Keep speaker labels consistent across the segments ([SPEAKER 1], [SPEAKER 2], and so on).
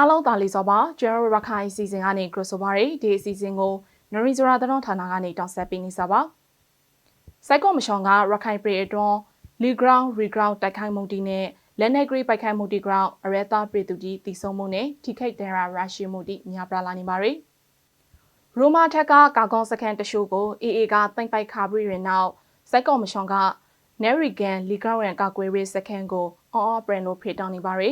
[SPEAKER 1] အားလုံးသာလီစောပါကျွန်တော်ရခိုင်အစီအစဉ်ကနေ crossover တွေဒီအစီအစဉ်ကိုနရီဇရာတတော်ဌာနကနေတောင်းဆက်ပေးနေစာပါစိုက်ကောမရှင်ကရခိုင်ပြည်အတွင်း legal ground reground တိုက်ခိုက်မှုတီနဲ့လက်နက်ဂရိပိုက်ခိုက်မှုတီ ground အရဲသားပြည်သူကြီးတည်ဆုံမှုနဲ့ထိခိုက်ဒဏ်ရာရရှိမှုတီများပြားလာနေပါရီရိုမာထက်ကကာကွန်စကန်တရှို့ကို AA ကတင်ပိုက်ခါပြီးရင်နောက်စိုက်ကောမရှင်က Nerigan legal ground ကာကွယ်ရေးစခန်းကိုအော်အော်ပရန်လို့ဖေတောင်းနေပါရီ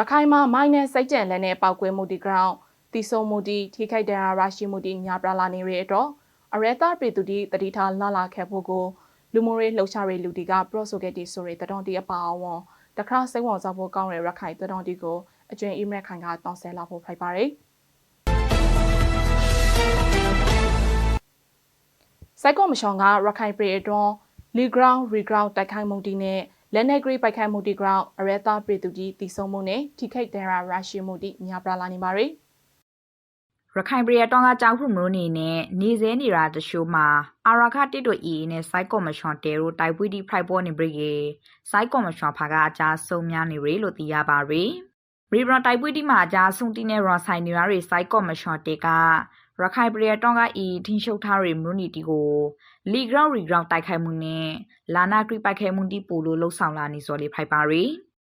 [SPEAKER 1] ရခိုင်မှာမိုင်းနဲ့စိတ်ကြံလက်နဲ့ပောက်ကွဲမှုဒီ ground တီဆုံမှုဒီထိခိုက်ဒဏ်ရာရရှိမှုဒီညာပြလာနေရတော့အရဲသားပြည်သူဒီတတိထားလာလာခဲ့ဖို့ကိုလူမိုရေးလှုပ်ရှားရေးလူတီကပရော့ဆိုခဲ့တီဆိုရတဲ့တောင်တီအပါအဝင်တခါစိတ်ဝင်စားဖို့ကောင်းတဲ့ရခိုင်တဲ့တောင်တီကိုအကျွင်းအီမက်ခိုင်ကတောင်းဆဲလာဖို့ဖိုက်ပါတယ်စိုက်ကောမရှင်ကရခိုင်ပြည်အတွင်း legal ground reground တိုက်ခိုက်မှုတီနဲ့ လက်နက်ဂရိပိုက်ခိုက်မှုတီ ground အရဲသားပြည်သူကြီးတည်ဆုံမှုနဲ့ထိခိုက်ဒဏ်ရာရရှိမှုတီများပြားလာနေပါရီ
[SPEAKER 2] ရခိုင်ပြည်တောင်ကကြောက်ခုမလို့နေနဲ့နေစဲနေတာတရှိုးမှာအာရခတစ်တို့အီနဲ့စိုက်ကော်မရှင်တဲရိုတိုက်ပွေးဒီဖိုက်ပေါ်နေပြီကေစိုက်ကော်မရှင်ဖာကအကြဆုံးများနေရလို့သိရပါရီရီဘရတိုက်ပွေးဒီမှာအကြဆုံးတီနဲ့ရောဆိုင်နေရတွေစိုက်ကော်မရှင်တဲက ရခိုင်ပြည်တောင်ကအီထင်းရှုပ်ထားရမလို့နေတီကိုလီဂရောင်းရီဂရောင်းတိုက်ခိုက်မှုနဲ့လာနာဂရိပိုက်ခဲမှုတီပိုလို့လှုပ်ဆောင်လာနေစော်လေးဖိုက်ပါရီ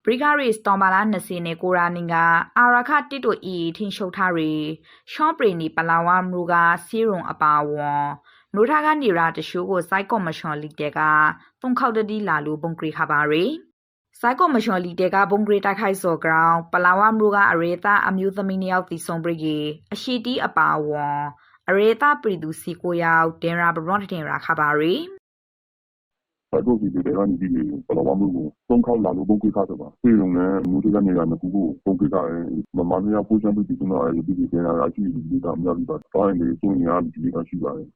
[SPEAKER 2] ဘရိဂရီစတောင်ဘာလာ20နဲ့ကိုရာနင်ကအာရခတစ်တို့အီထင်းရှုပ်ထားရီရှော့ပရီနီပလာဝါမရူကစီရုံအပါဝွန်နူထာကနေရာတရှိုးကိုစိုက်ကော်မရှင်လီတဲကတုံခောက်တတိလာလူဘုံဂရီခပါရီ စိုက်ကော်မရှင်လီတဲကဘုံဂရီတိုက်ခိုက်စော်ဂရောင်းပလာဝါမရူကအရေတာအမျိုးသမီးနှစ်ယောက်တီဆုံပရီအရှိတီအပါဝွန်အရေတာပရီသူစီကိုယောက်ဒင်ရာဘရွန်တင်ရာခပါရီ
[SPEAKER 3] စိုက်ဖို့ဒီတွေကနေဒီပလဝမှုကိုသုံးခေါက်လာလို့ပုံကိထားတယ်ပါပြည်ုံနဲ့မြို့တွေကနေရာနှစ်ခုကိုပုံကိထားတယ်မမနီယာပိုချန်ပြီးဒီကနေ့ဒီဒီကနေ့အရှိဒီကမြောက်ပြီးတော့တိုင်းနေစုံရဒီကရှိပါတယ်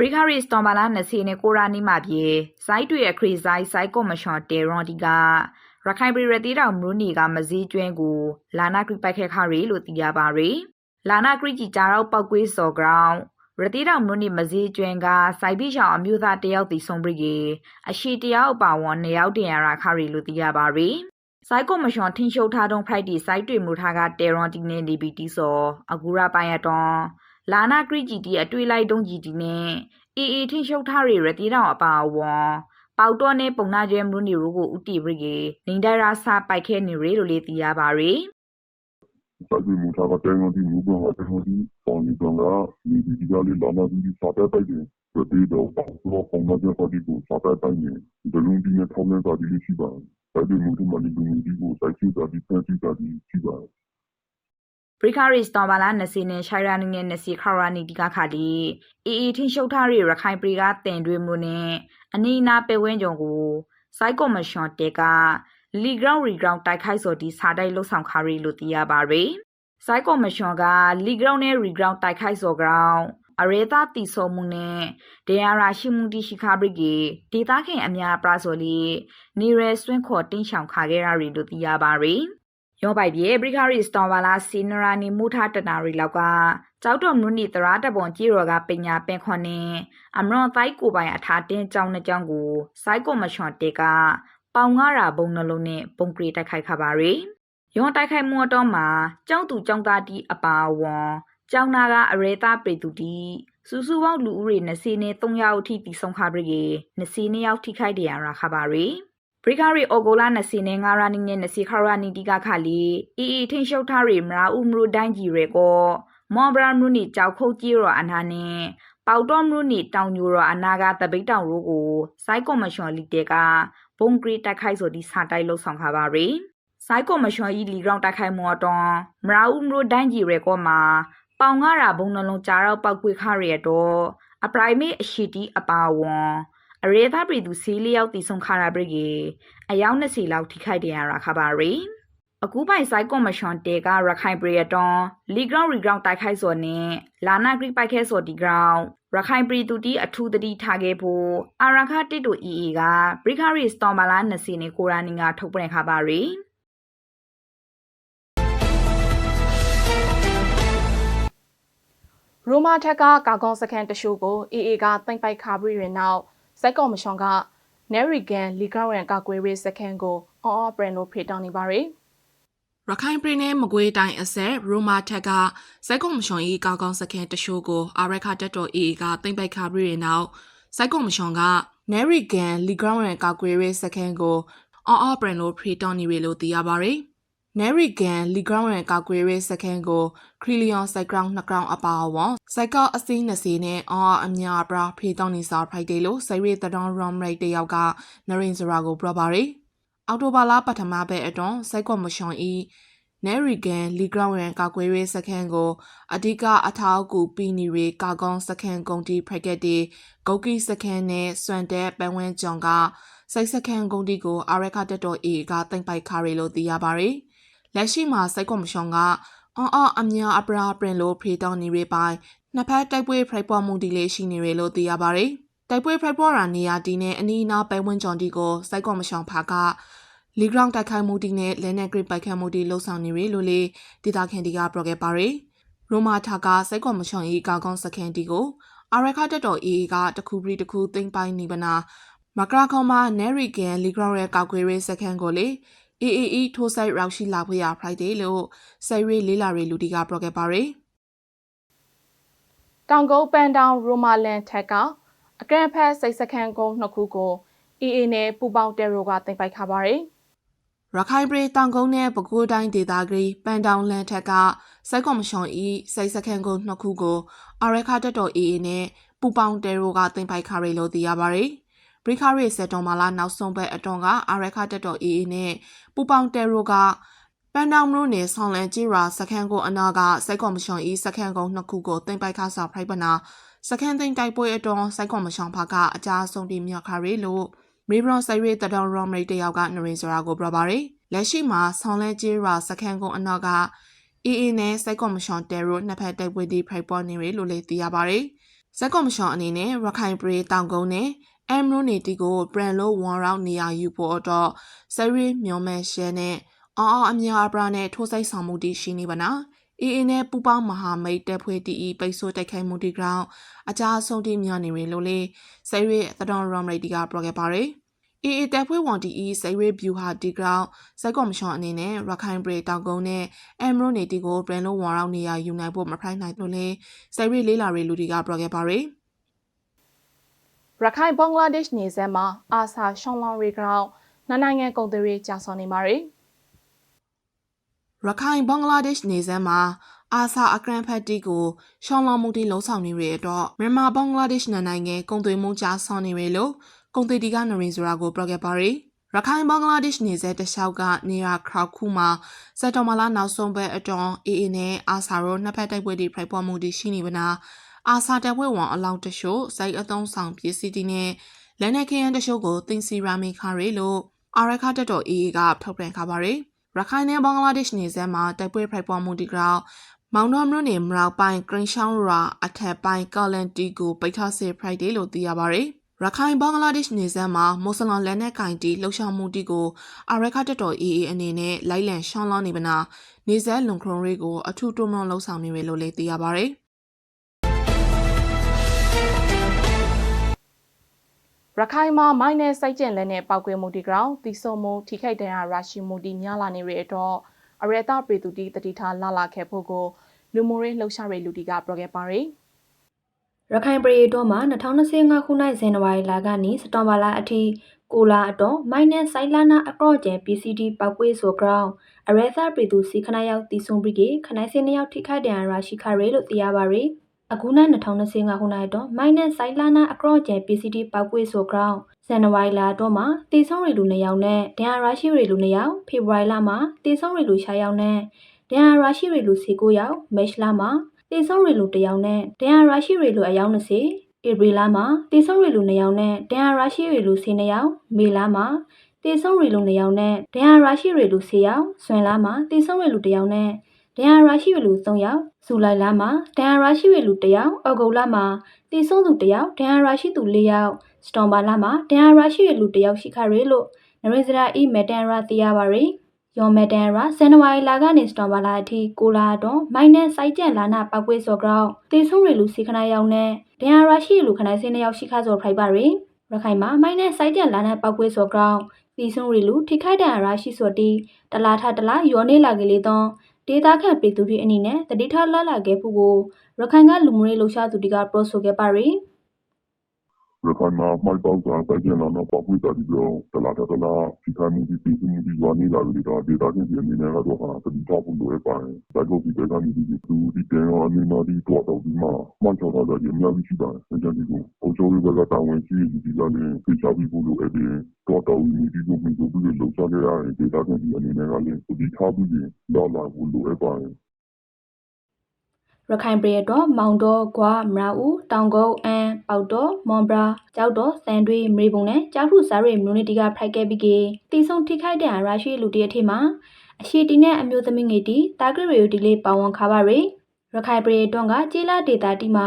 [SPEAKER 2] ဘရိခရီစတောင်ဘာလာ20နဲ့ကိုရာနီမာပြေစိုက်တွေအခရီဆိုင်စိုက်ကော်မရှင်တေရွန်ဒီကရခိုင်ပြည်ရသေးတော်မရူနီကမစည်းကျွင်းကိုလာနာခရီပိုက်ခဲခရီလို့သိရပါရီလာနာခရီကြီးကြားတော့ပောက်ကွေးစော်ဂရောင်းရတိတော်မွနီမစည်းကျွင်းကစိုက်ပိရှောင်အမျိုးသားတယောက်တီဆုံးပြီးကြီးအရှိတယောက်ပါဝန်နှစ်ယောက်တင်ရတာခရီလို့သိရပါရီစိုက်ကောမရှင်ထင်းရှုပ်ထားတုံးဖိုက်တီစိုက်တွေမူထားကတေရွန်တီနေနေပြီးတီစောအကူရာပိုင်ရတွန် လာနာဂရိဂျီတီအတွေ့လိုက်တုံးဂျီတီနဲ့အေအေထင်းရှုပ်ထားရရတိတော်အပါဝွန်ပေါတော့နဲ့ပုံနာကျဲမလို့နေရိုးကိုဥတီပရိကေနေဒရာစာပိုက်ခဲနေရေလို့လေသိရပါရီ
[SPEAKER 3] စိုက်ပြီးမူထားကတဲငုံဒီမူကတဲငုံဒီပေါ်နေတော့ဒီဒီကလေးလာနာဒီစာတဲ့ပိုက်တယ်ဒီတော့တော့ပုံမှန်တဲ့ပါတီကိုစာတဲ့တိုင်းနေဒလုံးဒီနဲ့ထောင်းနေတာဒီရှိပါတယ်စိုက်ပြီးမူထမဒီဒီကိုစိုက်ချတာဒီဖန်စီတာဒီရှိပါတယ်
[SPEAKER 2] ဘရိခရီစတောင်ဘာလာ20နဲ့ရှိုင်ရာနီနဲ့20ခါရာနီဒီကခါဒီအေအေထင်းရှုပ်ထားရရခိုင်ပရီကတင်တွေးမှုနဲ့အနီနာပဲဝင်းကြုံကိုစိုက်ကော်မရှင်တဲကလီဂရောင်းရီဂရောင်းတိုက်ခိုက်စော်ဒီစာတိုက်လှုပ်ဆောင်ခါရီလို့သိရပါရီစိုက်ကော်မရှင်ကလီဂရောင်းနဲ့ရီဂရောင်းတိုက်ခိုက်စော်ဂရောင်းအရေသာတီဆောမှုနဲ့ဒေယာရာရှိမှုတိရှိခါပရိကေဒေတာခင်အများပရာဆိုလီနေရဆွင်းခေါ်တင်းချောင်ခါခဲ့ရရီလို့သိရပါရီ ရောပိုက်ပြေဘရိခရီစတောင်ဘာလာစီနရာနီမူထတနာရီလောက်ကကြောက်တော်မနုနီတရာတပွန်ကြီးရော်ကပညာပင်ခွန်နေအမရွန်တိုက်ကိုပိုင်အထာတင်းကြောင်းနှစ်ကြောင်းကိုစိုက်ကိုမချွန်တေကပေါင်ငါရာဘုံနှလုံးနဲ့ပုံကရီတိုက်ခိုက်ခပါရီရွန်တိုက်ခိုက်မှုတော့မှာကျောင်းသူကျောင်းသားတီအပါဝွန်ကျောင်းနာကအရေသားပေသူတီစူးစူပေါင်းလူဦးရေ20နဲ့3ယောက်အထိတီဆုံးခပရီ20နှစ်ယောက်ထိခိုက်တယ်ရခပါရီ ဘရိဂရီအော်ဂိုလာ20နဲ့9ရာနီနဲ့20ခါရာနီတီကခလီအီအီထင်းရှုပ်ထားရီမရာဥမရူဒိုင်းကြီးရဲကိုမော်ဘရာမရူနီကြောက်ခုတ်ကြီးရောအနာနဲ့ပေါတော်မရူနီတောင်ညိုရောအနာကတပိတ်တောင်ရိုးကိုစိုက်ကော်မရှင်လီတဲကဘုံဂရီတိုက်ခိုက်ဆိုဒီစာတိုက်လှုပ်ဆောင်ခပါရီစိုက်ကော်မရှင်ဤလီဂရောင်းတိုက်ခိုက်မော်တွန်မရာဥမရူဒိုင်းကြီးရဲကိုမှာပေါင်ငါရာဘုံနှလုံးကြားတော့ပောက်ကွေခရရတော့အပရိုင်မေအရှိတီအပါဝွန် အရေသားပြည်သူစီးလျောက်တီဆုံခါရပရိကေအယောက်20လောက်ထိခိုက်တယ်ရခပါရီအခုပိုင်ဆိုင်ကော်မရှင်တေကရခိုင်ပြည်တွန်လီဂရောင်းရီဂရောင်းတိုက်ခိုက်စော်နဲ့လာနာဂရိပိုက်ခဲစော်ဒီဂရောင်းရခိုင်ပြည်သူတီအထူးတတိထားခဲ့ဖို့အာရခတစ်တို့ EE ကဘရိခရီစတောင်ဘာလာ20နဲ့ကိုရာနီကထုတ်ပြန်ခပါရီ
[SPEAKER 1] ရိုမာထက်ကကာကွန်စကန်တရှို့ကို AA ကတင်ပိုက်ခါပြီးရင်နောက် စိုက်ကော်မရှင်က Nerigan legal ground ကာကွယ်ရေးစခန်းကိုအော်အော်ပရန်လို့ဖေတောင်းနေပါရီ
[SPEAKER 4] ရခိုင်ပြည်နယ်မကွေးတိုင်းအစက်ရိုမာထက်ကစိုက်ကုံမရှွန်ဤကာကောင်းစခန်းတရှို့ကိုအာရခတက်တော် AA ကတင်ပိုက်ခါပြီးတဲ့နောက်စိုက်ကုံမရှွန်ကနယ်ရီဂန်လီဂရောင်းရန်ကာကွယ်ရေးစခန်းကိုအော်အော်ပရန်လိုဖရီတောင်းနေပြီလို့သိရပါဗျ။နယ် ရီဂန်လီဂရောင်းရန်ကာကွယ်ရေးစခန်းကိုခရီလီယွန်စိုက်ဂရောင်းနှစ်ဂရောင်းအပါအဝင်စိုက်ကောက်အစီး20နဲ့အော်အော်အများပရာဖရီတောင်းနေစာဖိုက်တေးလို့စိုက်ရီတဒေါန်ရောမ်ရိတ်တယောက်ကနရင်စရာကိုပြောပါဗျ။အော်တိုဘာလပထမဘက်အတွန်းစိုက်ကောမရှွန်ဤနယ်ရီဂန်လီဂရောင်းရန်ကာကွယ်ရေးစခန်းကိုအဓိကအထောက်အကူပီနီရီကာကောင်းစခန်းကုန်တီဖရက်ကက်တီဂုတ်ကီစခန်းနဲ့စွမ်တက်ပန်းဝင်းကျော်ကစိုက်စခန်းကုန်တီကိုအာရခတက်တော် A ကတင်ပိုက်ခါရီလို့သိရပါတယ်။ လက်ရှိမှာစိုက်ကောမရှွန်ကအွန်အော့အများအပရာပရင်လို့ဖေတောင်းနေရပိုင်းနှစ်ဖက်တိုက်ပွဲဖရိုက်ပေါ်မှုဒီလေးရှိနေရလို့သိရပါတယ်။တိုက်ပွဲဖရိုက်ပေါ်ရာနေရာဒီနဲ့အနီးအနားပန်းဝင်းကျော်တီကိုစိုက်ကောမရှွန်ဖာကလီဂရောင်းတိုက်ခိုက်မှုတီနဲ့လဲနယ်ဂရစ်ပိုက်ခတ်မှုတီလှုပ်ဆောင်နေရလို့လေဒေတာခင်တီကပြောခဲ့ပါရယ်ရိုမာထာကစိုက်ကော်မရှင်၏ကာကောင်းစခန်းတီကိုအာရခတက်တော် AA ကတခုပြီးတခုသိမ့်ပိုင်းနေပနာမကရာခေါမနယ်ရီဂန်လီဂရောရဲ့ကောက်ကွေရေးစခန်းကိုလေ AAE ထိုးဆိုင်ရောက်ရှိလာဖွေရ Friday လို့စိုက်ရီလေးလာရီလူတီကပြောခဲ့ပါရယ်တောင်ကုန်းပန်တောင်ရိုမာလန်ထက်ကအကရန်ဖက်စိတ်စခန်းကုန်းနှစ်ခုကို AA နဲ့ပူပေါင်းတဲရိုကတင်ပိုက်ခါပါရယ်ရခိုင်ပြည်တောင်ကုန်းနဲ့ပဲခူးတိုင်းဒေသကြီးပန်တောင်လန်ထက်ကစိုက်ကော်မရှင်ဤစိတ်စခန်းကုန်းနှစ်ခုကိုအာရခတက်တော် AA နဲ့ပူပေါင်းတဲရိုကတင်ပိုက်ခါရယ်လို့သိရပါရယ်ဘ ရိခရီစက်တော်မာလာနောက်ဆုံးဘက်အတွန်းကအာရခတက်တော် AA နဲ့ပူပေါင်းတဲရိုကပန်တောင်မြို့နယ်ဆောင်းလန်ကြီးရာစခန်းကိုအနာကစိုက်ကော်မရှင်ဤစခန်းကုန်းနှစ်ခုကိုတင်ပိုက်ခါစာဖိုက်ပနာစခန်းသိမ်းတိုက်ပွဲအတွန်းစိုက်ကော်မရှင်ဖကအကြအဆုံးတိမြောက်ခါရီလို့မေဘရွန်ဆိုင်ရီတတော်ရော်မရိတယောက်ကနရင်ဆိုတာကိုပြောပါရယ်လက်ရှိမှာဆောင်းလဲကျေးရာစခန်းကုန်းအနောက်ကအေးအေးနဲ့စိုက်ကော်မရှင်တဲရိုနှစ်ဖက်တိုက်ပွဲဒီဖိုက်ပေါ်နေရလို့လည်းသိရပါရယ်စက်ကော်မရှင်အနေနဲ့ရခိုင်ပြည်တောင်ကုန်းနဲ့ အမ်ရိုနေတီကိုဘရန်လိုဝန်ရောင်းနေရာယူဖို့တော့ဆရီမြော်မဲရှဲနဲ့အော်အော်အများအပရာနဲ့ထိုးစိုက်ဆောင်မှုတည်ရှိနေပါနာအေးအေးနဲ့ပူပေါင်းမဟာမိတ်တပ်ဖွဲ့တီအီပိတ်ဆို့တိုက်ခိုက်မှုတီဂရောင်းအကြအဆုံးတိမြောက်နေရလို့လေဆယ်ရီသတော်ရော်မရိတီကပြောခဲ့ပါရယ်အေးအေးတပ်ဖွဲ့ဝန်တီအီဆယ်ရီဗျူဟာတီဂရောင်းစက်ကော်မရှင်အနေနဲ့ရခိုင်ပြည်တောင်ကုန်းနဲ့အမ်ရိုနေတီကိုပြန်လို့ဝန်ရောက်နေရယူနိုင်ဖို့မဖိုင်နိုင်လို့လေဆယ်ရီလေးလာရီလူတီကပြောခဲ့ပါရယ် ရခိုင်ဘင်္ဂလားဒေ့ရှ်နေဆက်မှာအာဆာရှွန်လောင်ရီဂရောင်းနှစ်နိုင်ငံကုန်သွယ်ရေးကြာဆုံးနေပါရယ်ရခိုင်ဘင်္ဂလားဒေ့ရှ်နေဆက်မှာအာဆာအကရန်ဖက်တီကိုရှောင်းလောင်မှုတီလုံးဆောင်နေရတော့မြန်မာဘင်္ဂလားဒေ့ရှ်နိုင်ငံကုန်သွယ်မှုကြားဆောင်နေရလို့ကုန်သွယ်တီကနရင်ဆိုတာကိုပြောခဲ့ပါရယ်ရခိုင်ဘင်္ဂလားဒေ့ရှ်နေဆက်တလျှောက်ကနေရာခရောက်ခုမှာစက်တော်မလာနောက်ဆုံးဘက်အတွန်းအေးအေးနဲ့အာဆာရောနှစ်ဖက်တိုက်ပွဲတွေဖိုက်ပေါ်မှုတွေရှိနေပါနာ အာဆာတပ်ဖွဲ့ဝင်အလောင်းတရှို့စိုက်အသုံးဆောင်ပစ္စည်းတွေနဲ့လက်နက်ခဲယမ်းတရှို့ကိုတင်စီရာမီခါရီလို့အာရခတက်တော်အေးကထုတ်ပြန်ခါပါရယ်ရခိုင်နဲ့ဘင်္ဂလားဒေ့ရှ်နေဆက်မှာတိုက်ပွဲဖိုက်ပေါ်မှုဒီကောင် မောင်တော်မြို့နယ်မရောက်ပိုင်းဂရင်းရှောင်းရာအထက်ပိုင်းကာလန်တီကိုပိတ်ထားစေ Friday လို့သိရပါဗျ။ရခိုင်ဘင်္ဂလားဒေ့ရှ်နေဆက်မှာမွတ်စလင်လက်နက်ကင်တီလှုပ်ရှားမှုတီကိုအာရခတက်တော် AA အနေနဲ့လိုက်လံရှောင်းလောင်းနေပနာနေဆက်လုံခရုံရေးကိုအထူးတွန်းမလှုပ်ဆောင်နေရလို့လည်းသိရပါဗျ။ ရခိုင်မှာမိုင်းနဲ့စိုက်ကျင်လက်နဲ့ပောက်ကွဲမှုတီကောင်တီဆုံမှုထိခိုက်တဲ့ရရှိမှုတီများလာနေတဲ့အတွက်အရတာပေသူတီတတိထားလာလာခဲ့ဖို့ကိုလူမိုရေးလှုပ်ရှားရေးလူတီကပြောခဲ့ပါရယ်
[SPEAKER 5] ရခိုင်ပြည်တော်မှာ2025ခုနှစ်ဇန်နဝါရီလကနေစက်တင်ဘာလအထိကိုလာအတော်မိုင်းနဲ့ဆိုင်လာနာအကော့ကျန် PCD ပောက်ကွေးဆိုဂရောင်းအရသာပြည်သူစီခဏရောက်တီဆုံပြီးကခနိုင်စင်းရောက်ထိခိုက်တဲ့ရရှိခရဲလို့သိရပါရယ် အခုနိုင်2025ခုနှစ်တော့မိုင်းနဲ့ဆိုင်လာနာအကော့ကျန် PCD ပောက်ကွေးဆိုဂရောင်းဇန်နဝါရီလတော့မှာတေဆုံးရီလူ2ယောက်နဲ့ဒန်ရာရှိရီလူ2ယောက်ဖေဖော်ဝါရီလမှာတေဆုံးရီလူ6ယောက်နဲ့ဒန်ရာရှိရီလူ19ယောက်မက်လမှာတေဆုံးရီလူ1ယောက်နဲ့ဒန်ရာရှိရီလူအယောက်20ဧပြီလမှာတေဆုံးရီလူ2ယောက်နဲ့ဒန်ရာရှိရီလူ10ယောက်မေလမှာတေဆုံးရီလူ2ယောက်နဲ့ဒန်ရာရှိရီလူ10ယောက်ဆွန်လမှာတေဆုံးရီလူ1ယောက်နဲ့ ဒန်ရာရှိရီလူ3ယောက်ဇူလိုင်လမှာဒန်ရာရှိရီလူ1ယောက်အော်ဂုတ်လမှာတေဆုံးသူ1ယောက်ဒန်ရာရှိသူ4ယောက်စတွန်ဘာလမှာဒန်ရာရှိရီလူ1ယောက်ရှိခရဲလို့နရိစရာအီမက်တန်ရာသိရပါရယ်ယော်မက်တန်ရာဇန်နဝါရီလကနေစတော်ဘာလာအထိကိုလာတော့မိုင်းနဲ့စိုက်ကြက်လာနာပောက်ကွေးစော်ကြောက်တေဆုံးရီလူစီခဏရောက်နဲ့ဒန်ရာရှိလူခဏစင်းနှစ်ယောက်ရှိခါစော်ဖိုက်ပါရယ်ရခိုင်မှာမိုင်းနဲ့စိုက်ကြက်လာနာပောက်ကွေးစော်ကြောက်တီဆုံရီလူထိခိုက်ဒဏ်ရာရှိစောတီတလာထတလာယောနေလာကလေးတော့ ဒေတာခန့်ပြည်သူတွေအနေနဲ့တတိထားလာလာခဲ့ဖို့ကိုရခိုင်ကလူမျိုးရေးလှုပ်ရှားသူတွေကပြောဆိုခဲ့ပါရီ
[SPEAKER 3] ရခိုင်မှာမိုက်ပေါက်တာတိုက်ကျန်လာတော့ပေါက်ပွေးတာဒီတော့တလာတလာဒီကနေ့ဒီပြည်သူတွေရွာနေလာပြီးတော့ဒေတာချင်းပြည်အနေနဲ့ကတော့ဟာတတိထားဖို့လိုအပ်ပါတယ်။ဒါကြောင့်ဒီဒေတာနေဒီသူဒီတန်ရောအနေနဲ့ဒီတော့တော့ဒီမှာမှချောတာလည်းအများကြီးရှိပါတယ်။အဲကြောင့်ဒီကိုအချိုးတွေကတာဝန်ရှိဒီဒီကလည်းပြချပြီးဖို့လိုအပ်တယ်။တော့တော့ဒီဒီကိုမျိုးကိုပြီးလုံစားကြရတယ်ဒေတာချင်းပြည်အနေနဲ့ကလည်းဒီထားပြီးတော့လာဖို့လိုအပ်ပါတယ်။
[SPEAKER 5] ရခိုင်ပြည်တော်မောင်တော်ကွာမရာဦးတောင်ကုန်းအန်ပေါတော်မွန်ဘရာကြောက်တော်စံတွေမေပုံနဲ့ကြောက်ထုစားရိမြူနတီကဖိုက်ခဲ့ပြီးကေတီဆုံထိခိုက်တဲ့ရာရှိလူတရက်ထေမှာအရှိတီနဲ့အမျိုးသမီးငယ်တီတာဂရီယိုတီလေးပါဝန်ခါပါရီရခိုင်ပြည်တော်ကကြေးလာဒေတာတီမှာ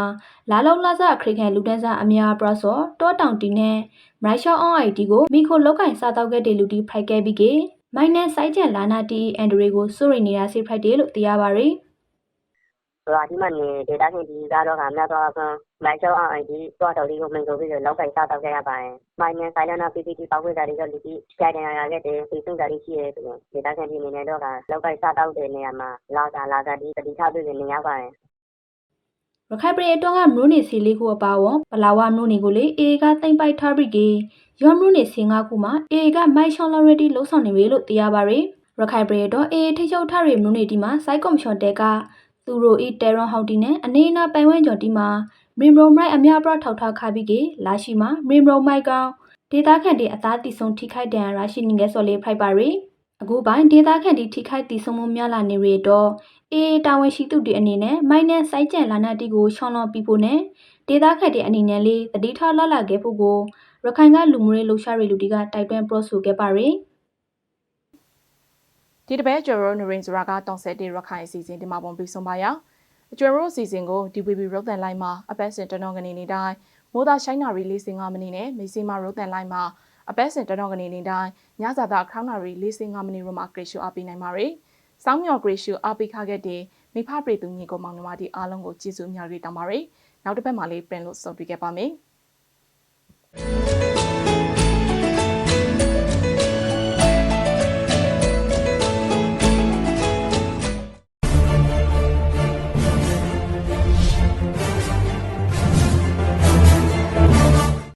[SPEAKER 5] လာလောက်လာစအခရိကန်လူတန်းစားအများပရဆော့တောတောင်တီနဲ့မရိုက်ရှောင်းအောင်အိုက်တီကိုမိခိုလောက်ကင်စားတော့ခဲ့တဲ့လူတီဖိုက်ခဲ့ပြီးကေမိုင်းနဲ့စိုက်ကျန်လာနာတီအန်ဒရီကိုစိုးရိမ်နေတာစိဖိုက်တယ်လို့သိရပါရီ
[SPEAKER 6] ဆိုတော့ဒီမှာနေဒေတာချင်းဒီကတော့ကများတော့ဆိုလိုက်ချောအောင်ဒီတော့တော်လေးကိုမင်္ဂလာပြီးတော့လောက်ကိုင်စားတော့ခဲ့ရပါတယ်။မိုင်းနဲ့ဆိုင်လနာ PPT ပေါက်ခွေတာတွေတော့လူကြီးကြိုက်တယ်ရခဲ့တယ်ပြီးဆုံးတာတွေရှိရဲဆိုရင်ဒေတာချင်းဒီအနေနဲ့တော့ကလောက်ကိုင်စားတော့တဲ့နေရာမှာလာတာလာတာဒီတတိထားပြီးနေရပါတယ်
[SPEAKER 5] ရခိုင်ပြည်တော်ကမြို့နေစီလေးခုအပါဝပလာဝမြို့နေကိုလေအေကတိမ့်ပိုက်ထားပြီးကေရောမြို့နေစီငါခုမှာအေကမိုက်ရှောင်းလော်ရတီလှုပ်ဆောင်နေပြီလို့သိရပါရယ်ရခိုင်ပြည်တော်အေထိချုပ်ထားရမြို့နေဒီမှာစိုက်ကော်မရှင်တဲက သူတို့ဤတဲရွန်ဟောက်တီနဲ့အနေအနာပိုင်ဝဲကျော်တီမှာမင်ဘရုံမိုက်အများပြထောက်ထားခါပြီးကေလာရှိမှာမင်ဘရုံမိုက်ကောင်ဒေတာခန့်တီအသားတီဆုံထိခိုက်ဒဏ်ရာရှိနေငယ်စော်လေးဖိုက်ပါရယ်အခုပိုင်းဒေတာခန့်တီထိခိုက်တီဆုံမှုများလာနေရတော့အေးတာဝန်ရှိသူတွေအနေနဲ့မိုင်းနဲ့စိုက်ကြံလာနာတီကိုရှောင်းလောပြဖို့နဲ့ဒေသခတ်တဲ့အနေနဲ့လေးတတိထားလာလာခဲ့ဖို့ကိုရခိုင်ကလူမျိုးရေးလှုပ်ရှားရေးလူတီကတိုက်တွန်းပြောဆိုခဲ့ပါရယ်
[SPEAKER 4] ဒီတစ်ပတ်ကျော်ရိုနရင်ဇရာကတောင်ဆက်တဲ့ရခိုင်အစီအစဉ်ဒီမှာပုံပြီးဆုံးပါရအကျော်ရိုအစီအစဉ်ကို DVB ရုပ်သံလိုင်းမှာအပတ်စဉ်တတော်ကနေနေတိုင်းမိုးသားရှိုင်းနာရီ45မိနစ်နဲ့မေစီမာရုပ်သံလိုင်းမှာအပတ်စဉ်တတော်ကနေနေတိုင်းညစာသားခေါင်းနာရီ45မိနစ်ရိုမှာဂရေရှူအပေးနိုင်ပါရယ်စောင်းမြော်ဂရေရှူအပေးခခဲ့တဲ့မိဖပရိသူညီကိုမောင်နှမဒီအားလုံးကိုကျေးဇူးအများကြီးတောင်းပါရယ်နောက်တစ်ပတ်မှာလေးပြင်လို့ဆုံတွေ့ခဲ့ပါမယ်